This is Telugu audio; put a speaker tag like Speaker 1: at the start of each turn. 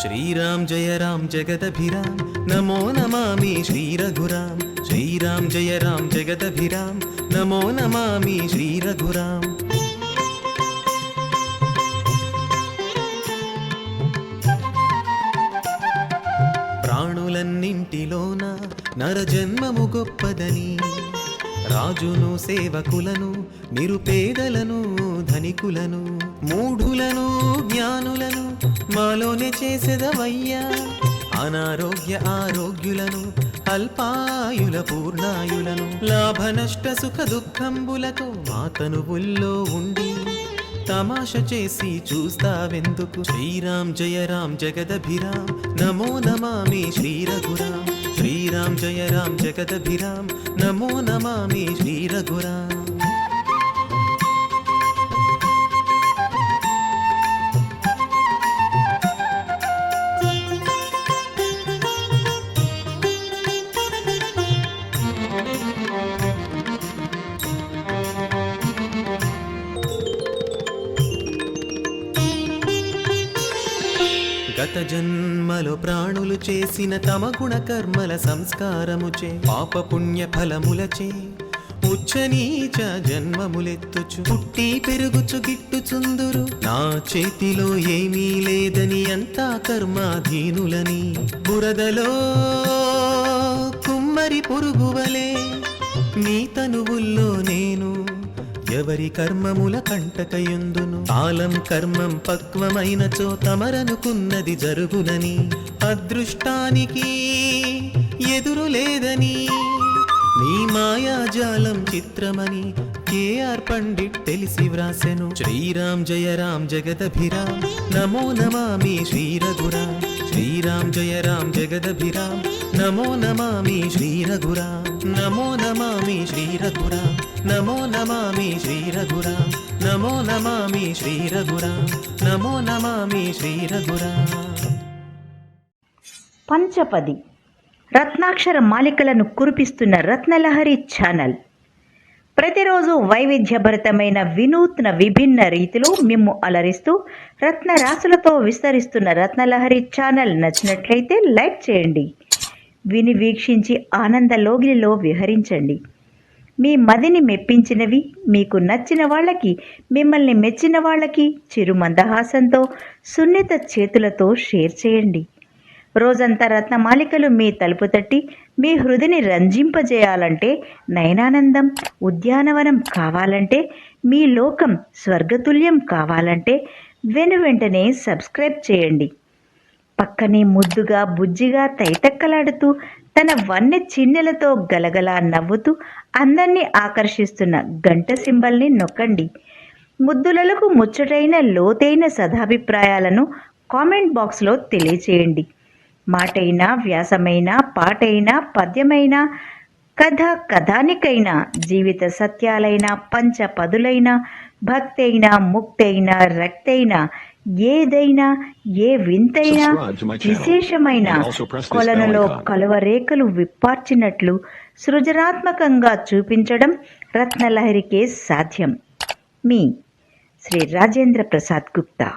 Speaker 1: శ్రీరామ్ జయ రామ్ జగదభిరామ్. నమో నమామి శ్రీరఘురాం శ్రీరామ్ జయ రామ్ జగదభిరామ్. నమో నమామి శ్రీరఘురాం ప్రాణులన్నింటిలోన నరజన్మము గొప్పదని. రాజును సేవకులను నిరుపేదలను ధనికులను మూఢులను జ్ఞానులను మాలోనే చేసేదవయ్యా. అనారోగ్య ఆరోగ్యులను అల్పాయుల పూర్ణాయులను లాభ నష్ట సుఖ దుఃఖంబులతో మా తనువుల్లో ఉండి తమాష చేసి చూస్తావెందుకు? శ్రీరామ్ జయ రామ్ జగదభిరామ్. నమో నమామి శ్రీరఘురామ్. శ్రీరామ్ జయ రామ్ జగదభిరామ్. నమో నమామి శ్రీరఘురామ్. గత జన్మలో ప్రాణులు చేసిన తమ గుణ కర్మల సంస్కారముచే పాప పుణ్య ఫలములచే ఉచ్చనీచ జన్మములెత్తుచు పుట్టి పెరుగుచు గిట్టుచుందురు నా చేతిలో ఏమీ లేదని అంతా కర్మాధీనులని బురదలో కుమ్మరి పురుగువలే నీ తనువుల్లో ఎవరి కర్మముల కంటకయుందును కాలం కర్మం పక్వమైనచో తమరనుకున్నది జరుగునని అదృష్టానికి ఎదురు లేదని నీ మాయాజాలం చిత్రమని కేఆర్ పండిట్ తెలిసి వ్రాసెను. శ్రీరామ్ జయ రామ్ జగదభిరామ్ నమో నమామి శ్రీరఘురామ్ శ్రీరామ్ జయ రామ్ జగదభిరామ్. నమో నమామి శ్రీరఘురామ్ నమో నమామి శ్రీరఘురామ్ నమో నమామి శ్రీరఘురామ్ నమో నమామి శ్రీరఘురామ్ నమో నమామి శ్రీరఘురామ్
Speaker 2: పంచపది. రత్నాక్షర మాలికలను కురిపిస్తున్న రత్నలహరి ఛానల్. ప్రతిరోజు వైవిధ్యభరితమైన వినూత్న విభిన్న రీతిలో మిమ్ము అలరిస్తూ రత్న రాసులతో విస్తరిస్తున్న రత్నలహరి ఛానల్ నచ్చినట్లయితే లైక్ చేయండి. విని వీక్షించి ఆనందలోగిలిలో విహరించండి. మీ మదిని మెప్పించినవి మీకు నచ్చిన వాళ్ళకి మిమ్మల్ని మెచ్చిన వాళ్ళకి చిరు మందహాసంతో సున్నిత చేతులతో షేర్ చేయండి. రోజంతా రత్నమాలికలు మీ తలుపు తట్టి మీ హృదిని రంజింపజేయాలంటే నయనానందం ఉద్యానవనం కావాలంటే మీ లోకం స్వర్గతుల్యం కావాలంటే వెను వెంటనే సబ్స్క్రైబ్ చేయండి. పక్కనే ముద్దుగా బుజ్జిగా తైతక్కలాడుతూ తన వన్నె చిన్నెలతో గలగలా నవ్వుతూ అందరినీ ఆకర్షిస్తున్న గంట సింబల్ని నొక్కండి. ముద్దులకు ముచ్చటైన లోతైన సదాభిప్రాయాలను కామెంట్ బాక్స్లో తెలియచేయండి. మాటైనా వ్యాసమైనా పాటైనా పద్యమైనా కథ కథానికైనా జీవిత సత్యాలైనా పంచ పదులైన భక్తైనా ముక్తైన రక్తైనా ఏదైనా ఏ వింతైనా. విశేషమైన కొలనులో. కలువరేఖలు విప్పార్చినట్లు సృజనాత్మకంగా చూపించడం రత్నలహరికే సాధ్యం మీ శ్రీ రాజేంద్ర ప్రసాద్ గుప్తా